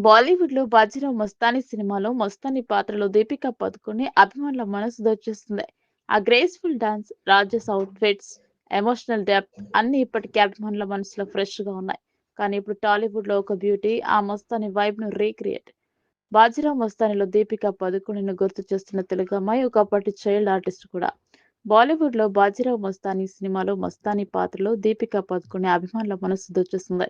బాలీవుడ్లో 'బాజీరావ్ మస్తానీ' సినిమాలో మస్తానీ పాత్రలో దీపికా పదుకుని అభిమానుల మనసు దోచేస్తుంది. ఆ గ్రేస్‌ఫుల్ డాన్స్, రాజస్ అవుట్‌ఫిట్స్, ఎమోషనల్ డెప్త్ అన్ని ఇప్పటికీ అభిమానుల మనసులో ఫ్రెష్గా ఉన్నాయి. కానీ ఇప్పుడు టాలీవుడ్లో ఒక బ్యూటీ ఆ మస్తానీ వైబ్‌ను రీక్రియేట్ 'బాజీరావ్ మస్తానీ'లో దీపికా పదుకొనెను గుర్తు చేస్తున్న తెలుగు అమ్మాయి ఒకప్పటి చైల్డ్ ఆర్టిస్ట్ కూడా. బాలీవుడ్లో 'బాజీరావ్ మస్తానీ' సినిమాలో మస్తానీ పాత్రలో దీపికా పదుకుని అభిమానుల మనసు దోచేస్తుంది.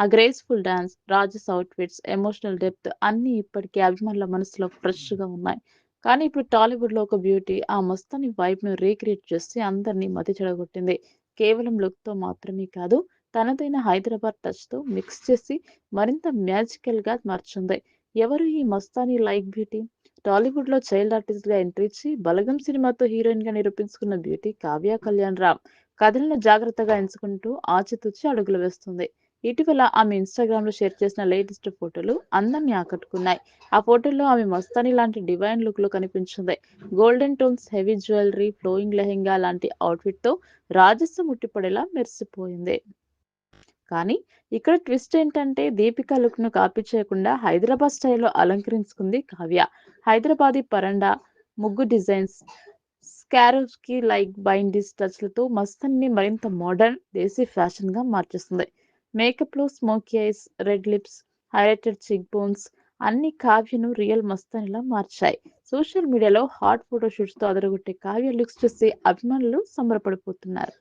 ఆ గ్రేస్‌ఫుల్ డాన్స్, రాజస్ అవుట్‌ఫిట్స్, ఎమోషనల్ డెప్త్ అన్నీ ఇప్పటికీ అభిమానుల మనసులో ఫ్రెష్‌గా ఉన్నాయి. కానీ ఇప్పుడు టాలీవుడ్‌లో ఒక బ్యూటీ ఆ మస్తాని వైబ్‌ను రీక్రియేట్ చేసి అందరినీ మతి చెడగొట్టింది. కేవలం లుక్‌తో మాత్రమే కాదు తనదైన హైదరాబాద్ టచ్‌తో మిక్స్ చేసి మరింత మ్యాజికల్‌గా మార్చింది. ఎవరు ఈ మస్తానీ లైక్ బ్యూటీ? టాలీవుడ్‌లో చైల్డ్ ఆర్టిస్ట్‌గా ఎంట్రీ ఇచ్చి 'బలగం' సినిమాతో హీరోయిన్‌గా నిరూపించుకున్న బ్యూటీ కావ్య కళ్యాణ్-రామ్ కథలను జాగ్రత్తగా ఎంచుకుంటూ ఆచితూచి అడుగులు వేస్తుంది. ఇటీవల ఆమె ఇన్స్టాగ్రామ్లో షేర్ చేసిన లేటెస్ట్ ఫోటోలు అందరినీ ఆకట్టుకున్నాయి. ఆ ఫోటోలో ఆమె మస్తానీ లాంటి డివైన్ లుక్లో కనిపించింది. Golden tones, heavy jewellery, flowing lehenga లాంటి అవుట్ఫిట్తో రాజసం ముట్టిపడేలా మెరిసిపోయింది. కానీ ఇక్కడ ట్విస్ట్ ఏంటంటే దీపికా లుక్‌ను కాపీ చేయకుండా హైదరాబాద్ స్టైల్‌లో అలంకరించుకుంది కావ్య. హైదరాబాదీ పరండా, ముగ్గు డిజైన్స్, స్కారోస్కి లైక్ బైండీస్ టచ్‌లతో మస్తానీని మరింత మోడర్న్, దేశీ ఫ్యాషన్‌గా మార్చేస్తుంది మేకప్‌లో smoky eyes, red lips, highlighted cheek bones అన్ని కావ్యను రియల్ మస్తానిలా మార్చాయి. సోషల్ మీడియాలో హాట్ ఫోటో షూట్స్‌తో అదరగొట్టే కావ్య లుక్స్ చూసి అభిమానులు సంబరపడిపోతున్నారు.